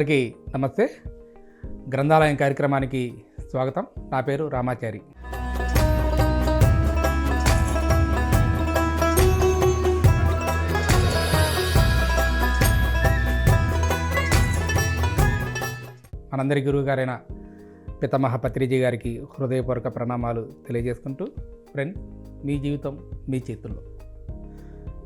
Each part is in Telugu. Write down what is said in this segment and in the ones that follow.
అందరికీ నమస్తే. గ్రంథాలయం కార్యక్రమానికి స్వాగతం. నా పేరు రామాచారి. మనందరి గురువు గారైన పితామహ పత్రిజీ గారికి హృదయపూర్వక ప్రణామాలు తెలియజేసుకుంటూ ఫ్రెండ్ మీ జీవితం మీ చేతుల్లో.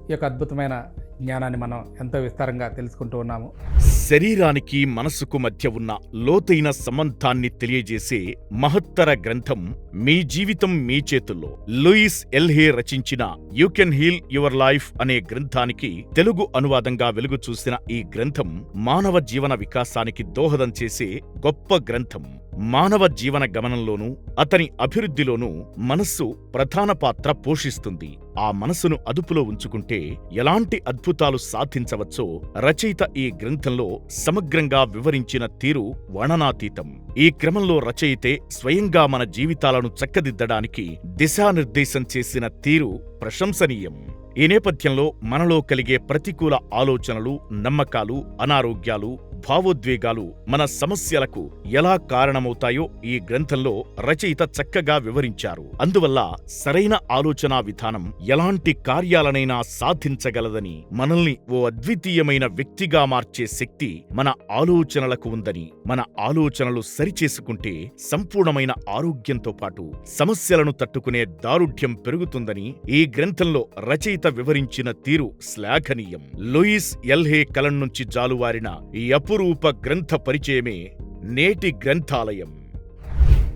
ఈ యొక్క అద్భుతమైన జ్ఞానాన్ని మనం ఎంతో విస్తారంగా తెలుసుకుంటూ ఉన్నాము. శరీరానికి మనసుకు మధ్య ఉన్న లోతైన సంబంధాన్ని తెలియజేసే మహత్తర గ్రంథం మీ జీవితం మీ చేతుల్లో. లూయిస్ ఎల్హే రచించిన you can heal your life అనే గ్రంథానికి తెలుగు అనువాదంగా వెలుగు చూసిన ఈ గ్రంథం మానవ జీవన వికాసానికి దోహదం చేసే గొప్ప గ్రంథం. మానవ జీవన గమనంలోనూ అతని అభివృద్ధిలోనూ మనస్సు ప్రధాన పాత్ర పోషిస్తుంది. ఆ మనసును అదుపులో ఉంచుకుంటే ఎలాంటి అద్భుతాలు సాధించవచ్చో రచయిత ఈ గ్రంథంలో సమగ్రంగా వివరించిన తీరు వర్ణనాతీతం. ఈ క్రమంలో రచయితే స్వయంగా మన జీవితాలను చక్కదిద్దడానికి దిశానిర్దేశం చేసిన తీరు ప్రశంసనీయం. ఈ నేపథ్యంలో మనలో కలిగే ప్రతికూల ఆలోచనలు నమ్మకాలు అనారోగ్యాలు భావోద్వేగాలు మన సమస్యలకు ఎలా కారణమవుతాయో ఈ గ్రంథంలో రచయిత చక్కగా వివరించారు. అందువల్ల సరైన ఆలోచనా విధానం ఎలాంటి కార్యాలనైనా సాధించగలదని మనల్ని ఓ అద్వితీయమైన వ్యక్తిగా మార్చే శక్తి మన ఆలోచనలకు ఉందని మన ఆలోచనలు సరిచేసుకుంటే సంపూర్ణమైన ఆరోగ్యంతో పాటు సమస్యలను తట్టుకునే దారుఢ్యం పెరుగుతుందని ఈ గ్రంథంలో రచయిత వివరించిన తీరు శ్లాఘనీయం. లూయిస్ ఎల్హే కలం నుంచి జాలువారిన ఈ అపురూప గ్రంథ పరిచయమే నేటి గ్రంథాలయం.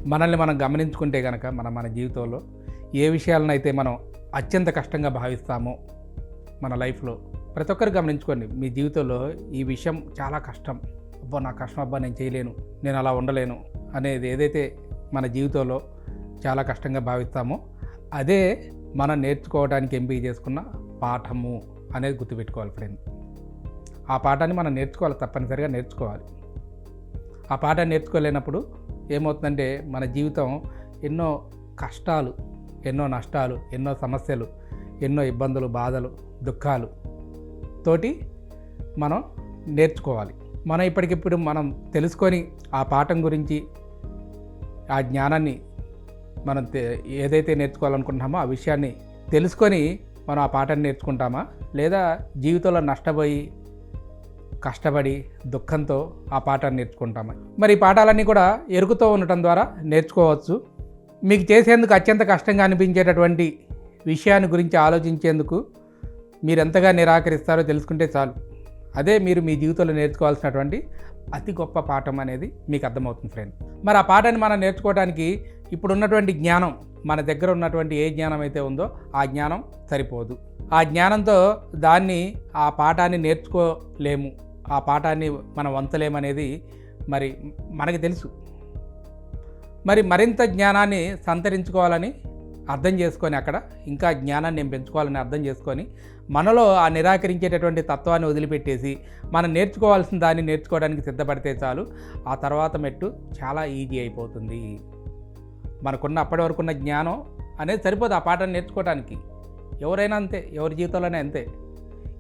మనల్ని మనం గమనించుకుంటే కనుక మన మన జీవితంలో ఏ విషయాలనైతే మనం అత్యంత కష్టంగా భావిస్తామో మన లైఫ్లో ప్రతి ఒక్కరు గమనించుకోండి మీ జీవితంలో ఈ విషయం చాలా కష్టం. అబ్బా నా కష్టం అబ్బా నేను చేయలేను నేను అలా ఉండలేను అనేది ఏదైతే మన జీవితంలో చాలా కష్టంగా భావిస్తామో అదే మనం నేర్చుకోవడానికి ఎంపిక చేసుకున్న పాఠము అనేది గుర్తుపెట్టుకోవాలి ఫ్రెండ్ ఆ పాఠాన్ని మనం నేర్చుకోవాలి తప్పనిసరిగా నేర్చుకోవాలి. ఆ పాఠాన్ని నేర్చుకోలేనప్పుడు ఏమవుతుందంటే మన జీవితం ఎన్నో కష్టాలు ఎన్నో నష్టాలు ఎన్నో సమస్యలు ఎన్నో ఇబ్బందులు బాధలు దుఃఖాలు తోటి మనం నేర్చుకోవాలి. మనం ఇప్పటికిప్పుడు మనం తెలుసుకొని ఆ పాఠం గురించి ఆ జ్ఞానాన్ని మనం ఏదైతే నేర్చుకోవాలనుకుంటున్నామో ఆ విషయాన్ని తెలుసుకొని మనం ఆ పాఠాన్ని నేర్చుకుంటామా? లేదా జీవితంలో నష్టపోయి కష్టపడి దుఃఖంతో ఆ పాఠాన్ని నేర్చుకుంటామా? మరి ఈ పాఠాలన్నీ కూడా ఎరుకుతో ఉండటం ద్వారా నేర్చుకోవచ్చు. మీకు చేసేందుకు అత్యంత కష్టంగా అనిపించేటటువంటి విషయాన్ని గురించి ఆలోచించేందుకు మీరు ఎంతగా నిరాకరిస్తారో తెలుసుకుంటే చాలు. అదే మీరు మీ జీవితంలో నేర్చుకోవాల్సినటువంటి అతి గొప్ప పాఠం అనేది మీకు అర్థమవుతుంది ఫ్రెండ్ మరి ఆ పాఠాన్ని మనం నేర్చుకోవడానికి ఇప్పుడున్నటువంటి జ్ఞానం మన దగ్గర ఉన్నటువంటి ఏ జ్ఞానం అయితే ఉందో ఆ జ్ఞానం సరిపోదు. ఆ జ్ఞానంతో దాన్ని ఆ పాఠాన్ని నేర్చుకోలేము. ఆ పాఠాన్ని మనం వంచలేమనేది మరి మనకి తెలుసు. మరి మరింత జ్ఞానాన్ని సంతరించుకోవాలని అర్థం చేసుకొని అక్కడ ఇంకా జ్ఞానాన్ని నేను పెంచుకోవాలని అర్థం చేసుకొని మనలో ఆ నిరాకరించేటటువంటి తత్వాన్ని వదిలిపెట్టేసి మనం నేర్చుకోవాల్సిన దాన్ని నేర్చుకోవడానికి సిద్ధపడితే చాలు. ఆ తర్వాత మెట్టు చాలా ఈజీ అయిపోతుంది. మనకున్న అప్పటి వరకు ఉన్న జ్ఞానం అనేది సరిపోదు ఆ పాఠాన్ని నేర్చుకోవడానికి ఎవరైనా అంతే ఎవరి జీవితంలోనే అంతే.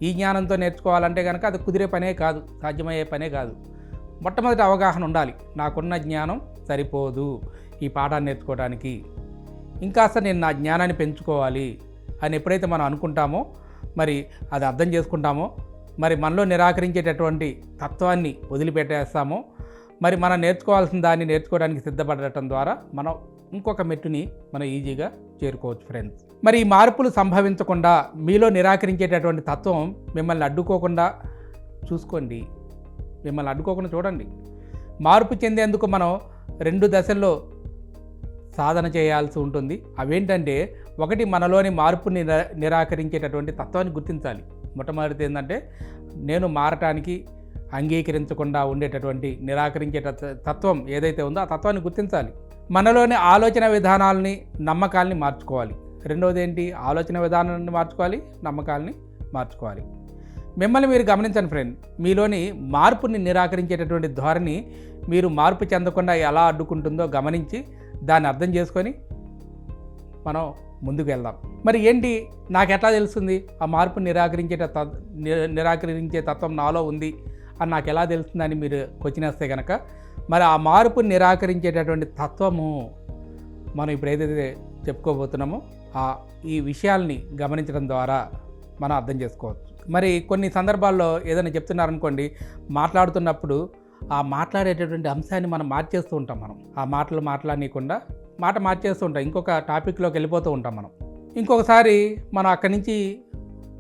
ఈ జ్ఞానంతో నేర్చుకోవాలంటే కనుక అది కుదిరే పనే కాదు సాధ్యమయ్యే పనే కాదు. మొట్టమొదటి అవగాహన ఉండాలి. నాకున్న జ్ఞానం సరిపోదు ఈ పాఠాన్ని నేర్చుకోవడానికి ఇంకాస్త నేను నా జ్ఞానాన్ని పెంచుకోవాలి అని ఎప్పుడైతే మనం అనుకుంటామో మరి అది అర్థం చేసుకుంటామో మరి మనలో నిరాకరించేటటువంటి తత్వాన్ని వదిలిపెట్టేస్తామో మరి మనం నేర్చుకోవాల్సిన దాన్ని నేర్చుకోవడానికి సిద్ధపడటం ద్వారా మనం ఇంకొక మెట్టుని మనం ఈజీగా చేరుకోవచ్చు ఫ్రెండ్స్ మరి ఈ మార్పులు సంభవించకుండా మీలో నిరాకరించేటటువంటి తత్వం మిమ్మల్ని అడ్డుకోకుండా చూసుకోండి. మిమ్మల్ని అడ్డుకోకుండా చూడండి. మార్పు చెందేందుకు మనం రెండు దశల్లో సాధన చేయాల్సి ఉంటుంది. అవేంటంటే ఒకటి మనలోని మార్పుని నిరా నిరాకరించేటటువంటి తత్వాన్ని గుర్తించాలి. మొట్టమొదటిది ఏంటంటే నేను మారటానికి అంగీకరించకుండా ఉండేటటువంటి నిరాకరించే తత్వం ఏదైతే ఉందో ఆ తత్వాన్ని గుర్తించాలి. మనలోని ఆలోచన విధానాలని నమ్మకాలని మార్చుకోవాలి. రెండవది ఏంటి? ఆలోచన విధానాన్ని మార్చుకోవాలి నమ్మకాలని మార్చుకోవాలి. మిమ్మల్ని మీరు గమనించండి ఫ్రెండ్ మీలోని మార్పుని నిరాకరించేటటువంటి ధోరణి మీరు మార్పు చెందకుండా ఎలా అడ్డుకుంటుందో గమనించి దాన్ని అర్థం చేసుకొని మనం ముందుకు వెళ్దాం. మరి ఏంటి? నాకు ఎట్లా తెలుస్తుంది? ఆ మార్పు నిరాకరించే తత్- నిరాకరించే తత్వం నాలో ఉంది అని నాకు ఎలా తెలుస్తుందని మీరు క్వశ్చన్ వేస్తే కనుక మరి ఆ మార్పుని నిరాకరించేటటువంటి తత్వము మనం ఇప్పుడు ఏదైతే చెప్పుకోబోతున్నామో ఆ ఈ విషయాల్ని గమనించడం ద్వారా మనం అర్థం చేసుకోవచ్చు. మరి కొన్ని సందర్భాల్లో ఏదైనా చెప్తున్నారనుకోండి మాట్లాడుతున్నప్పుడు ఆ మాట్లాడేటటువంటి అంశాన్ని మనం మార్చేస్తూ ఉంటాం మనం. ఆ మాటలు మాట్లాడనీయకుండా మాట మార్చేస్తూ ఉంటాం. ఇంకొక టాపిక్లోకి వెళ్ళిపోతూ ఉంటాం మనం. ఇంకొకసారి మనం అక్కడి నుంచి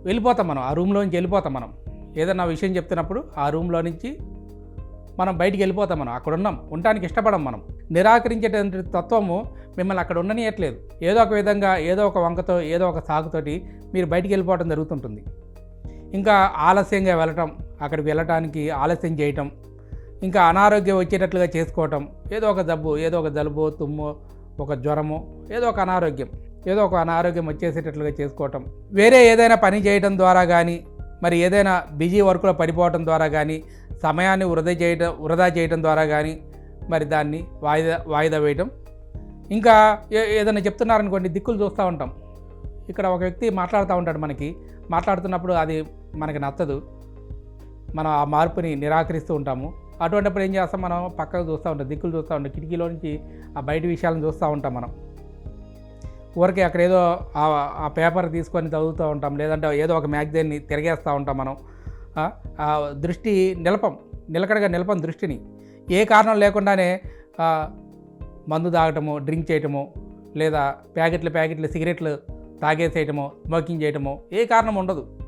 వెళ్ళిపోతాం మనం. ఆ రూమ్లో నుంచి వెళ్ళిపోతాం మనం. ఏదైనా విషయం చెప్తున్నప్పుడు ఆ రూమ్లో నుంచి మనం బయటికి వెళ్ళిపోతాం మనం. అక్కడ ఉన్నాం. ఉండటానికి ఇష్టపడం మనం. నిరాకరించేటువంటి తత్వము మిమ్మల్ని అక్కడ ఉండనియట్లేదు. ఏదో ఒక విధంగా ఏదో ఒక వంకతో ఏదో ఒక సాగుతోటి మీరు బయటికి వెళ్ళిపోవడం జరుగుతుంటుంది. ఇంకా ఆలస్యంగా వెళ్ళటం అక్కడికి వెళ్ళటానికి ఆలస్యం చేయటం ఇంకా అనారోగ్యం వచ్చేటట్లుగా చేసుకోవటం. ఏదో ఒక జబ్బు ఏదో ఒక జలుబు తుమ్ము ఒక జ్వరము ఏదో ఒక అనారోగ్యం. ఏదో ఒక అనారోగ్యం వచ్చేసేటట్లుగా చేసుకోవటం. వేరే ఏదైనా పని చేయడం ద్వారా కానీ మరి ఏదైనా బిజీ వర్క్లో పడిపోవటం ద్వారా కానీ సమయాన్ని వృధా చేయడం వృధా చేయడం ద్వారా కానీ మరి దాన్ని వాయిదా వాయిదా వేయటం. ఇంకా ఏదైనా చెప్తున్నారనుకోండి దిక్కులు చూస్తూ ఉంటాం. ఇక్కడ ఒక వ్యక్తి మాట్లాడుతూ ఉంటాడు మనకి. మాట్లాడుతున్నప్పుడు అది మనకి నచ్చదు. మనం ఆ మార్పుని నిరాకరిస్తూ ఉంటాము. అటువంటిప్పుడు ఏం చేస్తాం మనం? పక్కకు చూస్తూ ఉంటాం దిక్కులు చూస్తూ ఉంటాం కిటికీలో నుంచి ఆ బయట విషయాలను చూస్తూ ఉంటాం మనం. ఊరికే అక్కడ ఏదో ఆ- ఆ పేపర్ తీసుకొని చదువుతూ ఉంటాం లేదంటే ఏదో ఒక మ్యాగజైన్ని తిరిగేస్తూ ఉంటాం మనం. ఆ, దృష్టి నిలపం నిలకడగా నిలపం దృష్టిని. ఏ కారణం లేకుండానే మందు తాగటము డ్రింక్ చేయటము లేదా ప్యాకెట్లు ప్యాకెట్లు సిగరెట్లు తాగేసేయటము స్మోకింగ్ చేయటము ఏ కారణం ఉండదు.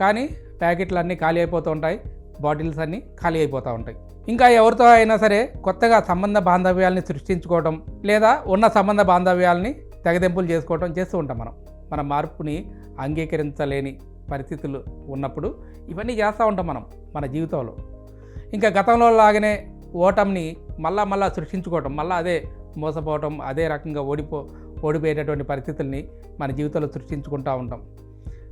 కానీ ప్యాకెట్లు అన్నీ ఖాళీ అయిపోతూ ఉంటాయి. బాటిల్స్ అన్నీ ఖాళీ అయిపోతూ ఉంటాయి. ఇంకా ఎవరితో అయినా సరే కొత్తగా సంబంధ బాంధవ్యాల్ని సృష్టించుకోవడం లేదా ఉన్న సంబంధ బాంధవ్యాల్ని తెగదెంపులు చేసుకోవడం చేస్తూ ఉంటాం మనం. మన మార్పుని అంగీకరించలేని పరిస్థితులు ఉన్నప్పుడు ఇవన్నీ చేస్తూ ఉంటాం మనం మన జీవితంలో. ఇంకా గతంలో లాగానే ఓటమిని మళ్ళా మళ్ళా సృష్టించుకోవటం మళ్ళీ అదే మోసపోవటం అదే రకంగా ఓడిపో ఓడిపోయేటటువంటి పరిస్థితుల్ని మన జీవితంలో సృష్టించుకుంటూ ఉంటాం.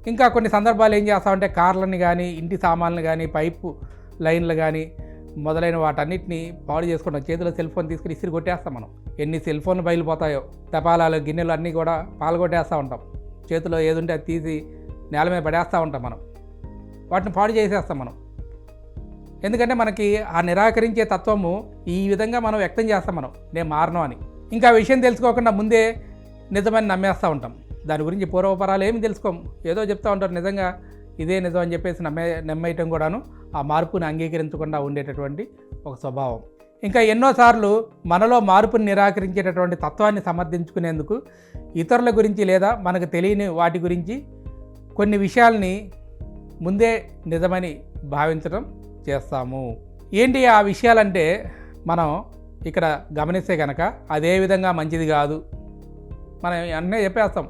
ఇంకా కొన్ని సందర్భాలు ఏం చేస్తామంటే కార్లని కానీ ఇంటి సామాన్లు కానీ పైపు లైన్లు కానీ మొదలైన వాటన్నిటిని పాడు చేసుకుంటాం చేతిలో సెల్ ఫోన్ తీసుకుని ఇసిరి కొట్టేస్తాం మనం. ఎన్ని సెల్ ఫోన్లు బయలుపోతాయో తపాలాలు గిన్నెలు అన్నీ కూడా పాల్గొట్టేస్తూ ఉంటాం. చేతిలో ఏదుంటే అది తీసి నేల మీద పడేస్తూ ఉంటాం మనం. వాటిని పాడు చేసేస్తాం మనం. ఎందుకంటే మనకి ఆ నిరాకరించే తత్వము ఈ విధంగా మనం వ్యక్తం చేస్తాం మనం. నేను మారను అని. ఇంకా ఆ విషయం తెలుసుకోకుండా ముందే నిజమని నమ్మేస్తూ ఉంటాం. దాని గురించి పూర్వపరాలు ఏమి తెలుసుకోము ఏదో చెప్తూ ఉంటారు నిజంగా ఇదే నిజం అని చెప్పేసి నమ్మే నమ్మేయటం కూడాను ఆ మార్పుని అంగీకరించకుండా ఉండేటటువంటి ఒక స్వభావం. ఇంకా ఎన్నోసార్లు మనలో మార్పుని నిరాకరించేటటువంటి తత్వాన్ని సమర్థించుకునేందుకు ఇతరుల గురించి లేదా మనకు తెలియని వాటి గురించి కొన్ని విషయాల్ని ముందే నిజమని భావించడం చేస్తాము. ఏంటి ఆ విషయాలంటే మనం ఇక్కడ గమనిస్తే కనుక అదే విధంగా మంచిది కాదు. మనం అన్నీ చెప్పేస్తాం.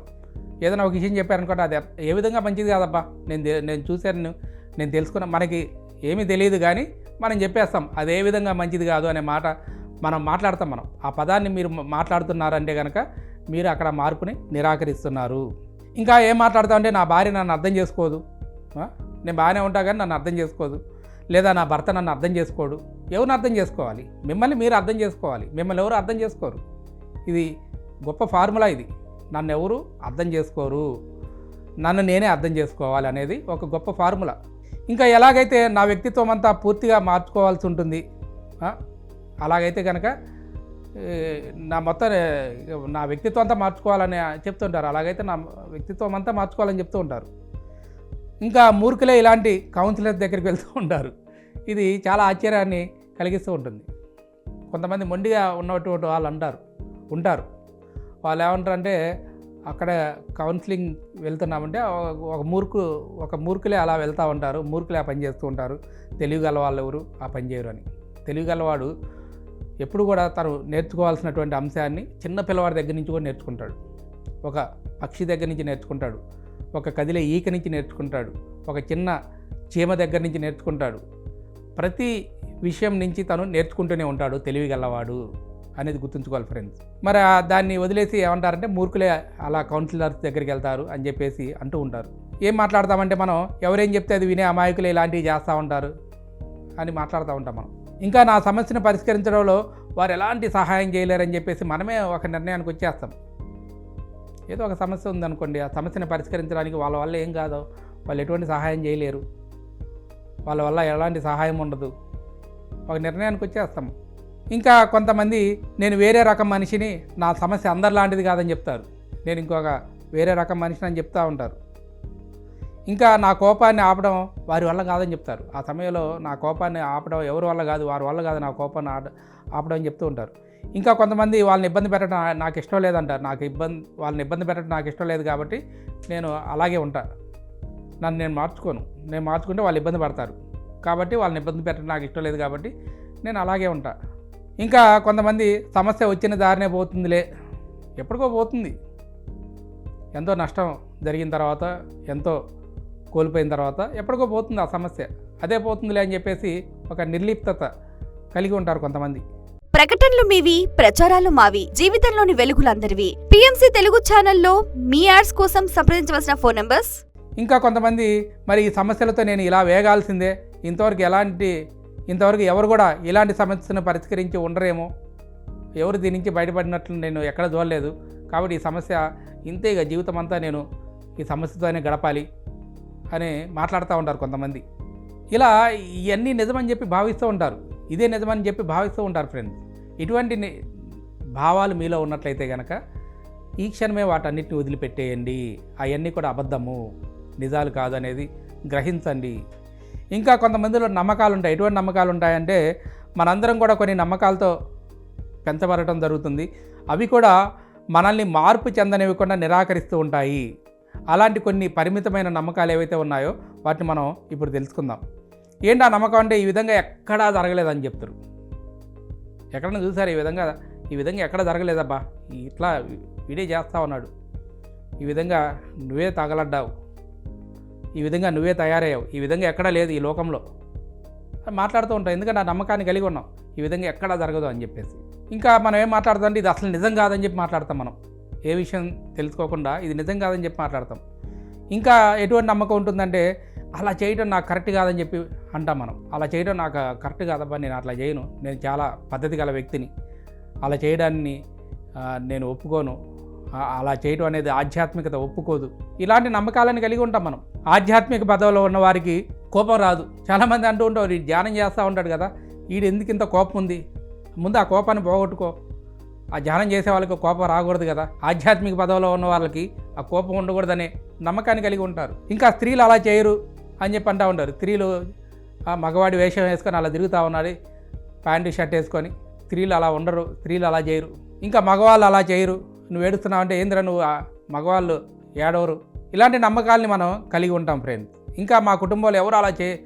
ఏదైనా ఒక విషయం చెప్పారనుకోండి అది ఏ విధంగా మంచిది కాదబ్బా? నేను నేను చూశాను నేను తెలుసుకున్నా మనకి ఏమీ తెలియదు కానీ మనం చెప్పేస్తాం అదే విధంగా మంచిది కాదు అనే మాట మనం మాట్లాడతాం మనం. ఆ పదాన్ని మీరు మాట్లాడుతున్నారంటే కనుక మీరు అక్కడ మార్పుని నిరాకరిస్తున్నారు. ఇంకా ఏం మాట్లాడతామంటే నా భార్య నన్ను అర్థం చేసుకోదు. నేను బాగానే ఉంటా కానీ నన్ను అర్థం చేసుకోదు. లేదా నా భర్త నన్ను అర్థం చేసుకోడు. ఎవరిని అర్థం చేసుకోవాలి? మిమ్మల్ని మీరు అర్థం చేసుకోవాలి. మిమ్మల్ని ఎవరు అర్థం చేసుకోరు? ఇది గొప్ప ఫార్ములా ఇది. నన్ను ఎవరు అర్థం చేసుకోరు. నన్ను నేనే అర్థం చేసుకోవాలి అనేది ఒక గొప్ప ఫార్ములా. ఇంకా ఎలాగైతే నా వ్యక్తిత్వం అంతా పూర్తిగా మార్చుకోవాల్సి ఉంటుంది అలాగైతే కనుక నా మొత్తం నా వ్యక్తిత్వం అంతా మార్చుకోవాలని చెప్తుంటారు. అలాగైతే నా వ్యక్తిత్వం అంతా మార్చుకోవాలని చెప్తూ ఉంటారు. ఇంకా మూర్ఖులే ఇలాంటి కౌన్సిలర్ దగ్గరికి వెళ్తూ ఉంటారు. ఇది చాలా ఆశ్చర్యాన్ని కలిగిస్తూ ఉంటుంది. కొంతమంది మొండిగా ఉన్నటువంటి వాళ్ళు అంటారు ఉంటారు. వాళ్ళు ఏమంటారంటే అక్కడ కౌన్సిలింగ్ వెళ్తున్నామంటే ఒక- మూర్ఖు ఒక మూర్ఖులే అలా వెళ్తూ ఉంటారు. మూర్ఖులే ఆ పని చేస్తూ ఉంటారు. తెలివి వాళ్ళు ఎవరు ఆ పని చేయరు అని. తెలివి గలవాడు ఎప్పుడు కూడా తను నేర్చుకోవాల్సినటువంటి అంశాన్ని చిన్న పిల్లవాడి దగ్గర నుంచి కూడా నేర్చుకుంటాడు. ఒక పక్షి దగ్గర నుంచి నేర్చుకుంటాడు. ఒక కదిలే ఈక నుంచి నేర్చుకుంటాడు. ఒక చిన్న చీమ దగ్గర నుంచి నేర్చుకుంటాడు. ప్రతి విషయం నుంచి తను నేర్చుకుంటూనే ఉంటాడు తెలివి గలవాడు. అనేది గుర్తుంచుకోవాలి ఫ్రెండ్స్ మరి దాన్ని వదిలేసి ఏమంటారంటే మూర్ఖులే అలా కౌన్సిలర్స్ దగ్గరికి వెళ్తారు అని చెప్పేసి అంటూ ఉంటారు. ఏం మాట్లాడతామంటే మనం ఎవరేం చెప్తే అది వినే అమాయకులు ఇలాంటివి చేస్తూ ఉంటారు అని మాట్లాడుతూ ఉంటాం మనం. ఇంకా నా సమస్యను పరిష్కరించడంలో వారు ఎలాంటి సహాయం చేయలేరని చెప్పేసి మనమే ఒక నిర్ణయానికి వచ్చేస్తాం. ఏదో ఒక సమస్య ఉందనుకోండి ఆ సమస్యను పరిష్కరించడానికి వాళ్ళ వల్ల ఏం కాదు. వాళ్ళు ఎటువంటి సహాయం చేయలేరు. వాళ్ళ వల్ల ఎలాంటి సహాయం ఉండదు. ఒక నిర్ణయానికి వచ్చేస్తాం. ఇంకా కొంతమంది నేను వేరే రకం మనిషిని నా సమస్య అందరిలాంటిది కాదని చెప్తారు. నేను ఇంకొక వేరే రకం మనిషిని అని చెప్తూ ఉంటారు. ఇంకా నా కోపాన్ని ఆపడం వారి వల్ల కాదని చెప్తారు. ఆ సమయంలో నా కోపాన్ని ఆపడం ఎవరి వల్ల కాదు వారి వల్ల కాదు నా కోపాన్ని ఆడ ఆపడం అని చెప్తూ ఉంటారు. ఇంకా కొంతమంది వాళ్ళని ఇబ్బంది పెట్టడం నాకు ఇష్టం లేదంటారు. నాకు ఇబ్బంది వాళ్ళని ఇబ్బంది పెట్టడం నాకు ఇష్టం లేదు కాబట్టి నేను అలాగే ఉంటాను నన్ను నేను మార్చుకోను. నేను మార్చుకుంటే వాళ్ళు ఇబ్బంది పడతారు. కాబట్టి వాళ్ళని ఇబ్బంది పెట్టడం నాకు ఇష్టం లేదు కాబట్టి నేను అలాగే ఉంటాను ఇంకా కొంతమంది సమస్య వచ్చిన దారినే పోతుందిలే. ఎప్పటికో పోతుంది. ఎంతో నష్టం జరిగిన తర్వాత ఎంతో కోల్పోయిన తర్వాత ఎప్పటికో పోతుంది ఆ సమస్య. అదే పోతుందిలే అని చెప్పేసి ఒక నిర్లిప్తత కలిగి ఉంటారు కొంతమంది. ప్రకటనలు మీవి ప్రచారాలు మావి జీవితంలోని వెలుగులందరివి. పిఎంసి తెలుగు ఛానల్లో మీ యాడ్స్ కోసం సంప్రదించవలసిన ఫోన్ నంబర్స్? ఇంకా కొంతమంది మరి ఈ సమస్యలతో నేను ఇలా వేగాల్సిందే. ఇంతవరకు ఎలాంటి ఇంతవరకు ఎవరు కూడా ఇలాంటి సమస్యను పరిష్కరించి ఉండరేమో. ఎవరు దీని నుంచి బయటపడినట్లు నేను ఎక్కడ చూడలేదు. కాబట్టి ఈ సమస్య ఇంతే ఇక జీవితం అంతా నేను ఈ సమస్యతోనే గడపాలి అని మాట్లాడుతూ ఉంటారు కొంతమంది. ఇలా ఇవన్నీ నిజమని చెప్పి భావిస్తూ ఉంటారు. ఇదే నిజమని చెప్పి భావిస్తూ ఉంటారు ఫ్రెండ్స్. ఇటువంటి భావాలు మీలో ఉన్నట్లయితే కనుక ఈ క్షణమే వాటన్నిటిని వదిలిపెట్టేయండి. అవన్నీ కూడా అబద్ధము. నిజాలు కాదు అనేది గ్రహించండి. ఇంకా కొంతమందిలో నమ్మకాలు ఉంటాయి ఎటువంటి నమ్మకాలు ఉంటాయంటే మనందరం కూడా కొన్ని నమ్మకాలతో పెంచబడటం జరుగుతుంది. అవి కూడా మనల్ని మార్పు చెందనివ్వకుండా నిరాకరిస్తూ ఉంటాయి. అలాంటి కొన్ని పరిమితమైన నమ్మకాలు ఏవైతే ఉన్నాయో వాటిని మనం ఇప్పుడు తెలుసుకుందాం. ఏంటి ఆ నమ్మకం అంటే ఈ విధంగా ఎక్కడా జరగలేదని చెప్తారు ఎక్కడన్నా చూసారు ఈ విధంగా? ఈ విధంగా ఎక్కడ జరగలేదబ్బా. ఇట్లా వీడే చేస్తా ఉన్నాడు. ఈ విధంగా నువ్వే తగలడ్డావు. ఈ విధంగా నువ్వే తయారయ్యావు. ఈ విధంగా ఎక్కడా లేదు ఈ లోకంలో. మాట్లాడుతూ ఉంటాం ఎందుకంటే ఆ నమ్మకాన్ని కలిగి ఉన్నాం ఈ విధంగా ఎక్కడా జరగదు అని చెప్పేసి. ఇంకా మనం ఏం మాట్లాడుతాం ఇది అసలు నిజం కాదని చెప్పి మాట్లాడతాం మనం. ఏ విషయం తెలుసుకోకుండా ఇది నిజం కాదని చెప్పి మాట్లాడతాం. ఇంకా ఎటువంటి నమ్మకం ఉంటుందంటే అలా చేయడం నాకు కరెక్ట్ కాదని చెప్పి అంటాం మనం. అలా చేయడం నాకు కరెక్ట్ కాదబ్బా నేను అట్లా చేయను. నేను చాలా పద్ధతి గల వ్యక్తిని. అలా చేయడాన్ని నేను ఒప్పుకోను. అలా చేయడం అనేది ఆధ్యాత్మికత ఒప్పుకోదు. ఇలాంటి నమ్మకాలను కలిగి ఉంటాం మనం. ఆధ్యాత్మిక పదవిలో ఉన్న వారికి కోపం రాదు. చాలామంది అంటూ ఉంటారు ఈ ధ్యానం చేస్తూ ఉంటాడు కదా వీడు ఎందుకు ఇంత కోపం ఉంది? ముందు ఆ కోపాన్ని పోగొట్టుకో. ఆ ధ్యానం చేసే వాళ్ళకి కోపం రాకూడదు కదా. ఆధ్యాత్మిక పదవిలో ఉన్న వాళ్ళకి ఆ కోపం ఉండకూడదనే నమ్మకాన్ని కలిగి ఉంటారు. ఇంకా స్త్రీలు అలా చేయరు అని చెప్పి అంటూ ఉంటారు. స్త్రీలు ఆ మగవాడి వేషం వేసుకొని అలా తిరుగుతూ ఉన్నాడు ప్యాంటు షర్ట్ వేసుకొని. స్త్రీలు అలా ఉండరు స్త్రీలు అలా చేయరు. ఇంకా మగవాళ్ళు అలా చేయరు. నువ్వు ఏడుస్తున్నావు అంటే ఏందిరా నువ్వు మగవాళ్ళు ఏడవరు? ఇలాంటి నమ్మకాల్ని మనం కలిగి ఉంటాం ఫ్రెండ్స్. ఇంకా మా కుటుంబంలో ఎవరు అలా చే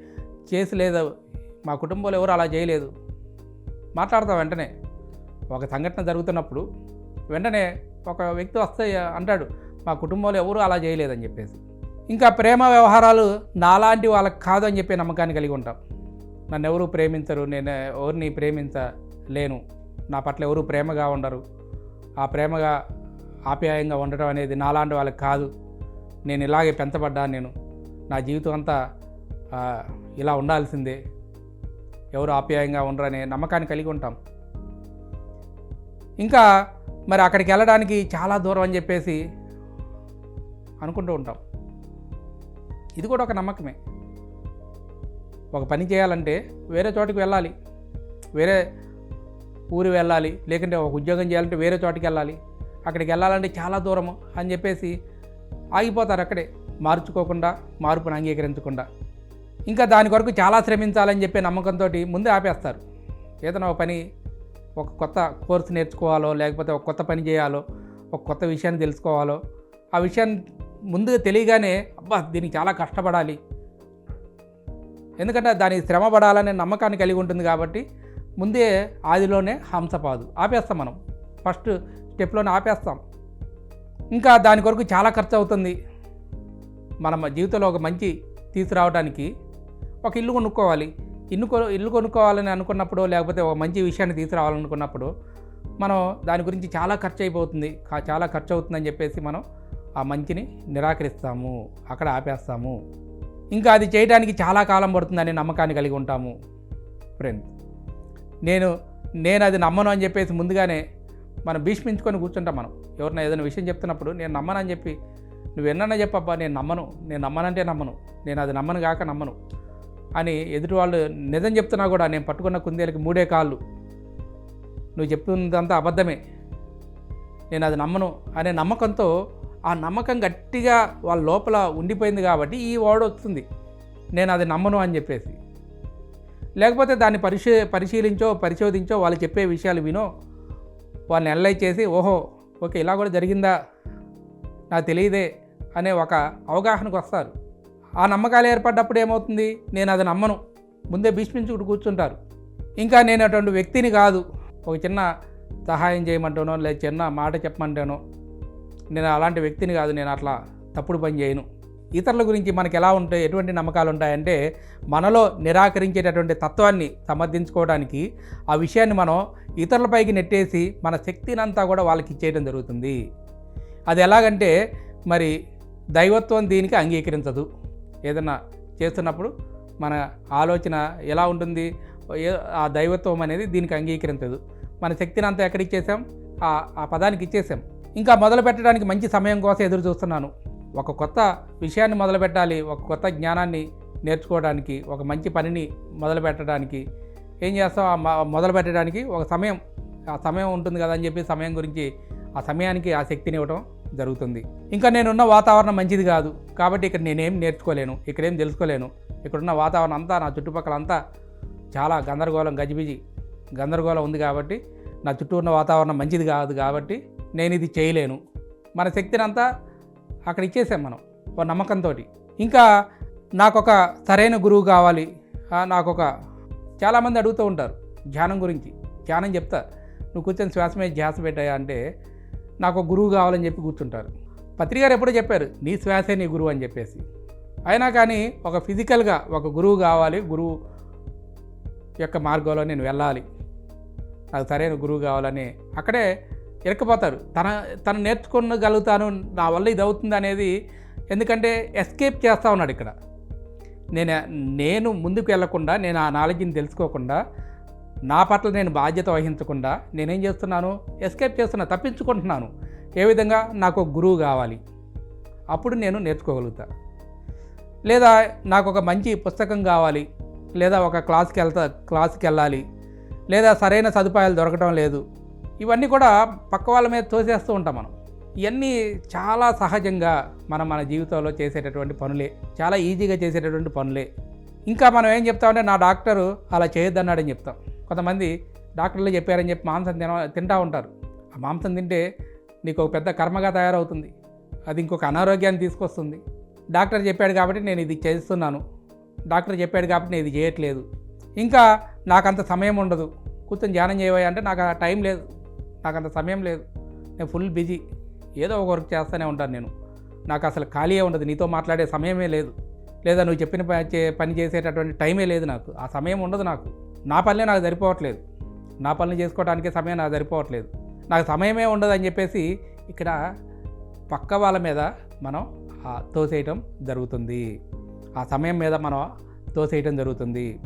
చేసి లేదు మా కుటుంబంలో ఎవరు అలా చేయలేదు. మాట్లాడతాం వెంటనే. ఒక సంఘటన జరుగుతున్నప్పుడు వెంటనే ఒక వ్యక్తి వస్తే అంటాడు మా కుటుంబంలో ఎవరు అలా చేయలేదని చెప్పేసి. ఇంకా ప్రేమ వ్యవహారాలు నాలాంటి వాళ్ళకి కాదు అని చెప్పే నమ్మకాన్ని కలిగి ఉంటాం. నన్ను ఎవరు ప్రేమించరు నేను ఎవరిని ప్రేమించలేను. నా పట్ల ఎవరు ప్రేమగా ఉండరు. ఆ ప్రేమగా ఆప్యాయంగా ఉండటం అనేది నాలాంటి వాళ్ళకి కాదు. నేను ఇలాగే పెంచబడ్డాను నేను. నా జీవితం అంతా ఇలా ఉండాల్సిందే. ఎవరు ఆప్యాయంగా ఉండరనే నమ్మకాన్ని కలిగి ఉంటాం. ఇంకా మరి అక్కడికి వెళ్ళడానికి చాలా దూరం అని చెప్పేసి అనుకుంటూ ఉంటాం. ఇది కూడా ఒక నమ్మకమే. ఒక పని చేయాలంటే వేరే చోటికి వెళ్ళాలి. వేరే ఊరు వెళ్ళాలి లేకుంటే ఒక ఉద్యోగం చేయాలంటే వేరే చోటికి వెళ్ళాలి. అక్కడికి వెళ్ళాలంటే చాలా దూరము అని చెప్పేసి ఆగిపోతారు అక్కడే మార్చుకోకుండా మార్పును అంగీకరించకుండా. ఇంకా దాని కొరకు చాలా శ్రమించాలని చెప్పే నమ్మకంతో ముందే ఆపేస్తారు. ఏదైనా ఒక పని ఒక కొత్త కోర్సు నేర్చుకోవాలో లేకపోతే ఒక కొత్త పని చేయాలో ఒక కొత్త విషయాన్ని తెలుసుకోవాలో ఆ విషయాన్ని ముందుగా తెలియగానే అబ్బా దీనికి చాలా కష్టపడాలి. ఎందుకంటే దానికి శ్రమ పడాలనే నమ్మకాన్ని కలిగి ఉంటుంది కాబట్టి ముందే ఆదిలోనే హంసపాదు. ఆపేస్తాం మనం. ఫస్ట్ స్టెప్లోనే ఆపేస్తాం. ఇంకా దాని కొరకు చాలా ఖర్చు అవుతుంది మన జీవితంలో ఒక మంచి తీసుకురావడానికి ఒక ఇల్లు కొనుక్కోవాలి. ఇల్లు కొను ఇల్లు కొనుక్కోవాలని అనుకున్నప్పుడు లేకపోతే ఒక మంచి విషయాన్ని తీసుకురావాలనుకున్నప్పుడు మనం దాని గురించి చాలా ఖర్చు అయిపోతుంది చాలా ఖర్చు అవుతుందని చెప్పేసి మనం ఆ మంచిని నిరాకరిస్తాము. అక్కడ ఆపేస్తాము. ఇంకా అది చేయడానికి చాలా కాలం పడుతుందనే నమ్మకాన్ని కలిగి ఉంటాము. ఫ్రెండ్స్ నేను నేను అది నమ్మను అని చెప్పేసి ముందుగానే మనం భీష్మించుకొని కూర్చుంటాం మనం. ఎవరైనా ఏదైనా విషయం చెప్తున్నప్పుడు నేను నమ్మనని చెప్పి నువ్వు ఎన్నన్నా చెప్పబ్బా నేను నమ్మను. నేను నమ్మనంటే నమ్మను. నేను అది నమ్మను కాక నమ్మను. అని ఎదుటి వాళ్ళు నిజం చెప్తున్నా కూడా నేను పట్టుకున్న కుందేలకి మూడే కాళ్ళు. నువ్వు చెప్తున్నదంతా అబద్ధమే. నేను అది నమ్మను. అనే నమ్మకంతో ఆ నమ్మకం గట్టిగా వాళ్ళ లోపల ఉండిపోయింది కాబట్టి ఈ వాడు వస్తుంది. నేను అది నమ్మను అని చెప్పేసి. లేకపోతే దాన్ని పరిశీ పరిశీలించో పరిశోధించో వాళ్ళు చెప్పే విషయాలు వినో. వాళ్ళని ఎనలైజ్ చేసి ఓహో ఓకే ఇలా కూడా జరిగిందా? నాకు తెలియదే అనే ఒక అవగాహనకు వస్తారు. ఆ నమ్మకాలు ఏర్పడ్డప్పుడు ఏమవుతుంది? నేను అది నమ్మను. ముందే భీష్మించుకుంటూ కూర్చుంటారు. ఇంకా నేను అటువంటి వ్యక్తిని కాదు. ఒక చిన్న సహాయం చేయమంటానో లేదా చిన్న మాట చెప్పమంటానో నేను అలాంటి వ్యక్తిని కాదు. నేను అట్లా తప్పుడు పని చేయను. ఇతరుల గురించి మనకి ఎలా ఉంటాయి ఎటువంటి నమ్మకాలు ఉంటాయంటే మనలో నిరాకరించేటటువంటి తత్వాన్ని సమర్థించుకోవడానికి ఆ విషయాన్ని మనం ఇతరులపైకి నెట్టేసి మన శక్తిని అంతా కూడా వాళ్ళకి ఇచ్చేయడం జరుగుతుంది. అది ఎలాగంటే మరి దైవత్వం దీనికి అంగీకరించదు. ఏదన్నా చేస్తున్నప్పుడు మన ఆలోచన ఎలా ఉంటుంది? ఆ దైవత్వం అనేది దీనికి అంగీకరించదు. మన శక్తిని అంతా ఎక్కడికి ఇచ్చేసాం ఆ ఆ పదానికి ఇచ్చేసాం. ఇంకా మొదలు పెట్టడానికి మంచి సమయం కోసం ఎదురు చూస్తున్నాను ఒక కొత్త విషయాన్ని మొదలుపెట్టాలి ఒక కొత్త జ్ఞానాన్ని నేర్చుకోవడానికి ఒక మంచి పనిని మొదలుపెట్టడానికి. ఏం చేస్తాం ఆ మొదలు పెట్టడానికి ఒక సమయం ఆ సమయం ఉంటుంది కదా అని చెప్పి సమయం గురించి ఆ సమయానికి ఆ శక్తిని ఇవ్వడం జరుగుతుంది. ఇంకా నేనున్న వాతావరణం మంచిది కాదు. కాబట్టి ఇక్కడ నేనేం నేర్చుకోలేను ఇక్కడేం తెలుసుకోలేను. ఇక్కడున్న వాతావరణం అంతా నా చుట్టుపక్కల అంతా చాలా గందరగోళం గజిబిజి గందరగోళం ఉంది కాబట్టి నా చుట్టూ ఉన్న వాతావరణం మంచిది కాదు కాబట్టి నేను ఇది చేయలేను. మన శక్తిని అంతా అక్కడ ఇచ్చేసాం మనం ఒక నమ్మకంతో ఇంకా నాకు ఒక సరైన గురువు కావాలి నాకు ఒక చాలామంది అడుగుతూ ఉంటారు ధ్యానం గురించి. ధ్యానం చెప్తా నువ్వు కూర్చొని శ్వాస మీద ధ్యాస పెట్టాయా అంటే నాకు ఒక గురువు కావాలని చెప్పి కూర్చుంటారు. పత్రికారు ఎప్పుడో చెప్పారు నీ శ్వాసే నీ గురువు అని చెప్పేసి. అయినా కానీ ఒక ఫిజికల్గా ఒక గురువు కావాలి గురువు యొక్క మార్గంలో నేను వెళ్ళాలి. నాకు సరైన గురువు కావాలని అక్కడే ఇరకపోతారు తన తను నేర్చుకోగలుగుతాను నా వల్ల ఇది అవుతుంది అనేది ఎందుకంటే ఎస్కేప్ చేస్తూ ఉన్నాడు ఇక్కడ. నేను నేను ముందుకు వెళ్ళకుండా నేను ఆ నాలెడ్జ్ని తెలుసుకోకుండా నా పట్ల నేను బాధ్యత వహించకుండా నేనేం చేస్తున్నాను? ఎస్కేప్ చేస్తున్నా తప్పించుకుంటున్నాను. ఏ విధంగా? నాకు ఒక గురువు కావాలి. అప్పుడు నేను నేర్చుకోగలుగుతా. లేదా నాకు ఒక మంచి పుస్తకం కావాలి. లేదా ఒక క్లాస్కి వెళ్తా క్లాస్కి వెళ్ళాలి. లేదా సరైన సదుపాయాలు దొరకడం లేదు. ఇవన్నీ కూడా పక్క వాళ్ళ మీద తోసేస్తూ ఉంటాం మనం. ఇవన్నీ చాలా సహజంగా మనం మన జీవితంలో చేసేటటువంటి పనులే. చాలా ఈజీగా చేసేటటువంటి పనులే. ఇంకా మనం ఏం చెప్తామంటే నా డాక్టరు అలా చేయొద్దన్నాడని చెప్తాం. కొంతమంది డాక్టర్లు చెప్పారని చెప్పి మాంసం తిన తింటూ ఉంటారు. ఆ మాంసం తింటే నీకు ఒక పెద్ద కర్మగా తయారవుతుంది. అది ఇంకొక అనారోగ్యాన్ని తీసుకొస్తుంది. డాక్టర్ చెప్పాడు కాబట్టి నేను ఇది చేస్తున్నాను. డాక్టర్ చెప్పాడు కాబట్టి నేను ఇది చేయట్లేదు. ఇంకా నాకు అంత సమయం ఉండదు. కూర్చొని ధ్యానం చేయవా అంటే నాకు ఆ టైం లేదు. నాకు అంత సమయం లేదు. నేను ఫుల్ బిజీ ఏదో ఒక వర్క్ చేస్తూనే ఉంటాను నేను. నాకు అసలు ఖాళీయే ఉండదు. నీతో మాట్లాడే సమయమే లేదు. లేదా నువ్వు చెప్పిన పని చే పని చేసేటటువంటి టైమే లేదు నాకు. ఆ సమయం ఉండదు నాకు. నా పనులే నాకు సరిపోవట్లేదు. నా పనులు చేసుకోవడానికే సమయం నాకు సరిపోవట్లేదు. నాకు సమయమే ఉండదు అని చెప్పేసి ఇక్కడ పక్క వాళ్ళ మీద మనం తోసేయటం జరుగుతుంది. ఆ సమయం మీద మనం తోసేయటం జరుగుతుంది.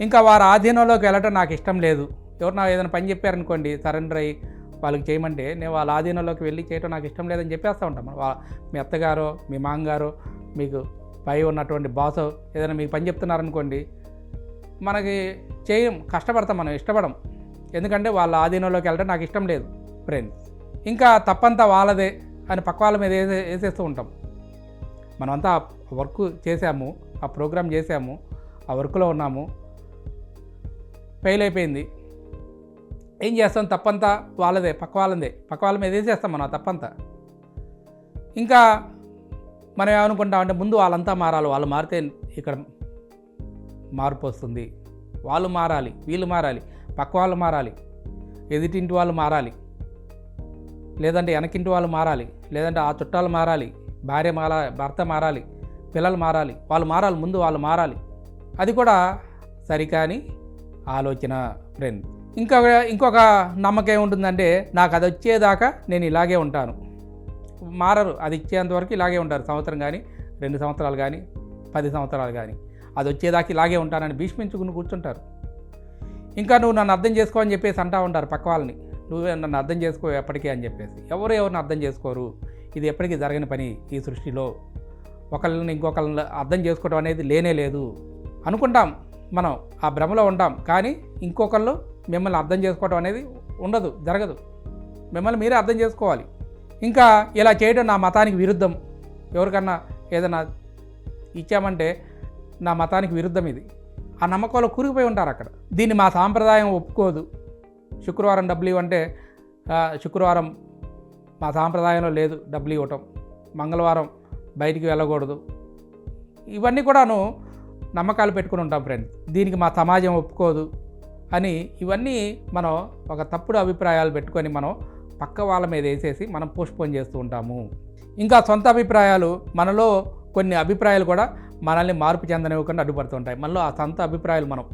ఇంకా వారి ఆధీనంలోకి వెళ్ళటం నాకు ఇష్టం లేదు. ఎవరు ఏదైనా పని చెప్పారనుకోండి సరెండర్ అయ్యి వాళ్ళకి చేయమంటే నేను వాళ్ళ ఆధీనంలోకి వెళ్ళి చేయటం నాకు ఇష్టం లేదని చెప్పేస్తూ ఉంటాం మనం. మీ అత్తగారో మీ మామగారో మీకు పై ఉన్నటువంటి బాసో ఏదైనా మీకు పని చెప్తున్నారనుకోండి మనకి చేయం కష్టపడతాం మనం ఇష్టపడం. ఎందుకంటే వాళ్ళ ఆధీనంలోకి వెళ్ళడం నాకు ఇష్టం లేదు ఫ్రెండ్స్ ఇంకా తప్పంతా వాళ్ళదే అని పక్క వాళ్ళ మీద వేసే వేసేస్తూ ఉంటాం. మనమంతా వర్క్ చేసాము ఆ ప్రోగ్రామ్ చేసాము ఆ వర్క్లో ఉన్నాము ఫెయిల్ అయిపోయింది. ఏం చేస్తాం? తప్పంతా వాళ్ళదే పక్క వాళ్ళదే. పక్క వాళ్ళ మీద వేసేస్తాం మనం తప్పంతా. ఇంకా మనం ఏమనుకుంటామంటే ముందు వాళ్ళంతా మారాలి. వాళ్ళు మారితే ఇక్కడ మార్పు వస్తుంది. వాళ్ళు మారాలి వీళ్ళు మారాలి పక్క వాళ్ళు మారాలి ఎదుటింటి వాళ్ళు మారాలి లేదంటే వెనకింటి వాళ్ళు మారాలి లేదంటే ఆ చుట్టాలు మారాలి భార్య మారా భర్త మారాలి పిల్లలు మారాలి వాళ్ళు మారాలి ముందు వాళ్ళు మారాలి. అది కూడా సరికాని ఆలోచన ఫ్రెండ్ ఇంకా ఇంకొక నమ్మకం ఏముంటుందంటే నాకు అది వచ్చేదాకా నేను ఇలాగే ఉంటాను. మారరు. అది ఇచ్చేంత వరకు ఇలాగే ఉంటారు. సంవత్సరం కానీ రెండు సంవత్సరాలు కానీ పది సంవత్సరాలు కానీ అది వచ్చేదాకా ఇలాగే ఉంటానని భీష్మించుకుని కూర్చుంటారు. ఇంకా నువ్వు నన్ను అర్థం చేసుకో అని చెప్పేసి అంటా ఉంటారు పక్క వాళ్ళని. నువ్వే నన్ను అర్థం చేసుకో ఎప్పటికీ అని చెప్పేసి. ఎవరు ఎవరిని అర్థం చేసుకోరు? ఇది ఎప్పటికీ జరగని పని ఈ సృష్టిలో. ఒకళ్ళని ఇంకొకళ్ళని అర్థం చేసుకోవడం అనేది లేనే లేదు. అనుకుంటాం మనం. ఆ భ్రమలో ఉంటాం. కానీ ఇంకొకళ్ళు మిమ్మల్ని అర్థం చేసుకోవటం అనేది ఉండదు జరగదు. మిమ్మల్ని మీరే అర్థం చేసుకోవాలి. ఇంకా ఇలా చేయడం నా మతానికి విరుద్ధం. ఎవరికన్నా ఏదైనా ఇచ్చామంటే నా మతానికి విరుద్ధం ఇది. ఆ నమ్మకంలో కూరుకుపోయి ఉంటారు అక్కడ. దీన్ని మా సాంప్రదాయం ఒప్పుకోదు. శుక్రవారం డబ్బులు ఇవ్వంటే శుక్రవారం మా సాంప్రదాయంలో లేదు డబ్బులు ఇవ్వటం మంగళవారం బయటికి వెళ్ళకూడదు. ఇవన్నీ కూడాను నమ్మకాలు పెట్టుకుని ఉంటాం ఫ్రెండ్స్ దీనికి మా సమాజం ఒప్పుకోదు. అని ఇవన్నీ మనం ఒక తప్పుడు అభిప్రాయాలు పెట్టుకొని మనం పక్క వాళ్ళ మీద వేసేసి మనం పోస్ట్పోన్ చేస్తూ ఉంటాము. ఇంకా సొంత అభిప్రాయాలు మనలో కొన్ని అభిప్రాయాలు కూడా మనల్ని మార్పు చెందనివ్వకుండా అడ్డుపడుతుంటాయి. మనలో ఆ సొంత అభిప్రాయాలు మనం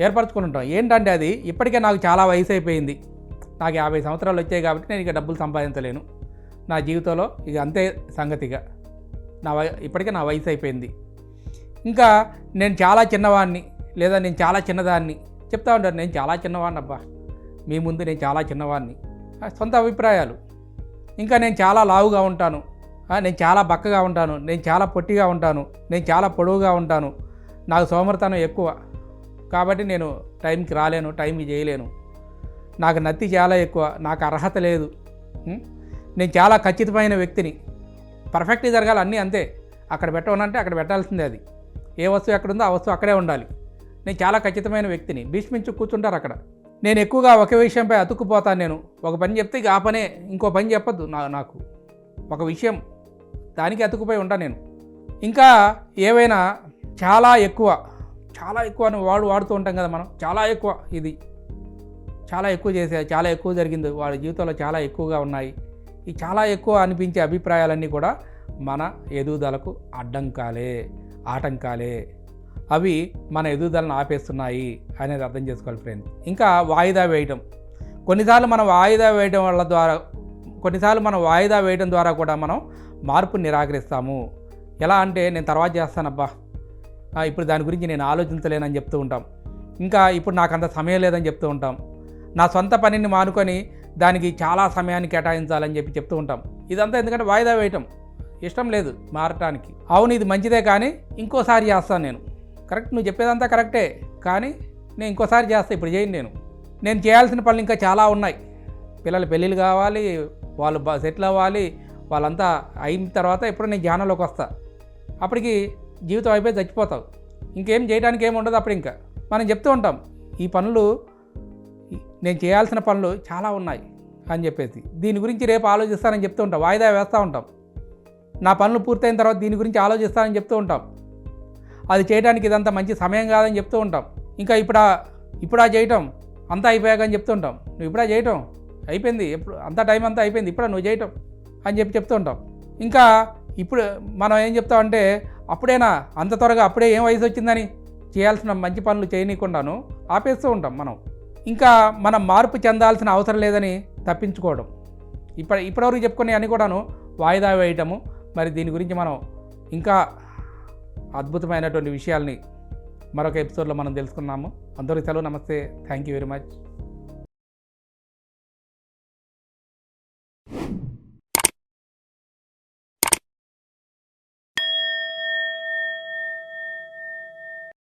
ఏర్పరచుకుని ఉంటాం. ఏంటంటే అది ఇప్పటికే నాకు చాలా వయసు అయిపోయింది. నాకు యాభై సంవత్సరాలు వచ్చాయి కాబట్టి నేను ఇక డబ్బులు సంపాదించలేను. నా జీవితంలో ఇక అంతే సంగతిగా నా ఇప్పటికే నా వయసు అయిపోయింది. ఇంకా నేను చాలా చిన్నవాడిని లేదా నేను చాలా చిన్నదాన్ని చెప్తా ఉంటారు నేను చాలా చిన్నవాడిని అబ్బా. మీ ముందు నేను చాలా చిన్నవాడిని సొంత అభిప్రాయాలు. ఇంకా నేను చాలా లావుగా ఉంటాను. నేను చాలా బక్కగా ఉంటాను. నేను చాలా పొట్టిగా ఉంటాను. నేను చాలా పొడవుగా ఉంటాను. నాకు సోమర్తనం ఎక్కువ. కాబట్టి నేను టైంకి రాలేను టైంకి చేయలేను. నాకు నత్తి చాలా ఎక్కువ. నాకు అర్హత లేదు. నేను చాలా ఖచ్చితమైన వ్యక్తిని. పర్ఫెక్ట్గా జరగాలి అన్నీ అంతే. అక్కడ పెట్టమనంటే అక్కడ పెట్టాల్సిందే అది. ఏ వస్తువు ఎక్కడుందో ఆ వస్తువు అక్కడే ఉండాలి. నేను చాలా ఖచ్చితమైన వ్యక్తిని. భీష్మించు కూర్చుంటారు అక్కడ. నేను ఎక్కువగా ఒక విషయంపై అతుక్కుపోతాను నేను. ఒక పని చెప్తే ఇక ఆ పనే ఇంకో పని చెప్పద్దు నా నాకు. ఒక విషయం దానికి అతుకుపోయి ఉంటాను నేను. ఇంకా ఏవైనా చాలా ఎక్కువ చాలా ఎక్కువ అని వాడు వాడుతూ ఉంటాం కదా మనం. చాలా ఎక్కువ ఇది. చాలా ఎక్కువ చేసే చాలా ఎక్కువ జరిగింది. వాడి జీవితంలో చాలా ఎక్కువగా ఉన్నాయి. ఈ చాలా ఎక్కువ అనిపించే అభిప్రాయాలన్నీ కూడా మన ఎదుగుదలకు అడ్డంకాలే ఆటంకాలే. అవి మన ఎదుగుదలను ఆపేస్తున్నాయి అనేది అర్థం చేసుకోవాలి ఫ్రెండ్ ఇంకా వాయిదా వేయటం. కొన్నిసార్లు మనం వాయిదా వేయడం వల్ల ద్వారా కొన్నిసార్లు మనం వాయిదా వేయడం ద్వారా కూడా మనం మార్పుని నిరాకరిస్తాము. ఎలా అంటే నేను తర్వాత చేస్తానబ్బా. ఇప్పుడు దాని గురించి నేను ఆలోచించలేనని చెప్తూ ఉంటాం. ఇంకా ఇప్పుడు నాకు అంత సమయం లేదని చెప్తూ ఉంటాం. నా సొంత పనిని మానుకొని దానికి చాలా సమయాన్ని కేటాయించాలని చెప్పి చెప్తూ ఉంటాం. ఇదంతా ఎందుకంటే వాయిదా వేయటం. ఇష్టం లేదు మారటానికి. అవును ఇది మంచిదే కానీ ఇంకోసారి చేస్తాను నేను. కరెక్ట్ నువ్వు చెప్పేదంతా కరెక్టే. కానీ నేను ఇంకోసారి చేస్తా ఇప్పుడు చేయను నేను. నేను చేయాల్సిన పనులు ఇంకా చాలా ఉన్నాయి. పిల్లల పెళ్ళిళ్ళు కావాలి వాళ్ళు సెటిల్ అవ్వాలి వాళ్ళంతా అయిన తర్వాత ఎప్పుడు నేను ధ్యానంలోకి వస్తా. అప్పటికి జీవితం అయిపోయి చచ్చిపోతావు. ఇంకేం చేయడానికి ఏమి ఉండదు అప్పుడు ఇంకా. మనం చెప్తూ ఉంటాం ఈ పనులు నేను చేయాల్సిన పనులు చాలా ఉన్నాయి అని చెప్పేసి. దీని గురించి రేపు ఆలోచిస్తానని చెప్తూ ఉంటాం వాయిదా వేస్తూ ఉంటాం. నా పనులు పూర్తయిన తర్వాత దీని గురించి ఆలోచిస్తానని చెప్తూ ఉంటాం. అది చేయడానికి ఇదంతా మంచి సమయం కాదని చెప్తూ ఉంటాం. ఇంకా ఇప్పుడా ఇప్పుడా చేయటం అంతా అయిపోయాక అని చెప్తూ ఉంటాం. నువ్వు ఇప్పుడా చేయటం అయిపోయింది ఎప్పుడు అంత టైం అంతా అయిపోయింది ఇప్పుడా నువ్వు చేయటం అని చెప్పి చెప్తూ ఉంటాం. ఇంకా ఇప్పుడు మనం ఏం చెప్తామంటే అప్పుడేనా అంత త్వరగా అప్పుడే ఏం వయసు వచ్చిందని? చేయాల్సిన మంచి పనులు చేయనీయకుండాను ఆపేస్తూ ఉంటాం మనం. ఇంకా మనం మార్పు చెందాల్సిన అవసరం లేదని తప్పించుకోవడం. ఇప్పటి ఇప్పటివరకు చెప్పుకునే అని కూడాను వాయిదా వేయటము మరి దీని గురించి మనం ఇంకా అద్భుతమైనటువంటి విషయాల్ని మరొక ఎపిసోడ్లో మనం తెలుసుకున్నాము అందరికీ సెలవు. నమస్తే. Thank you very much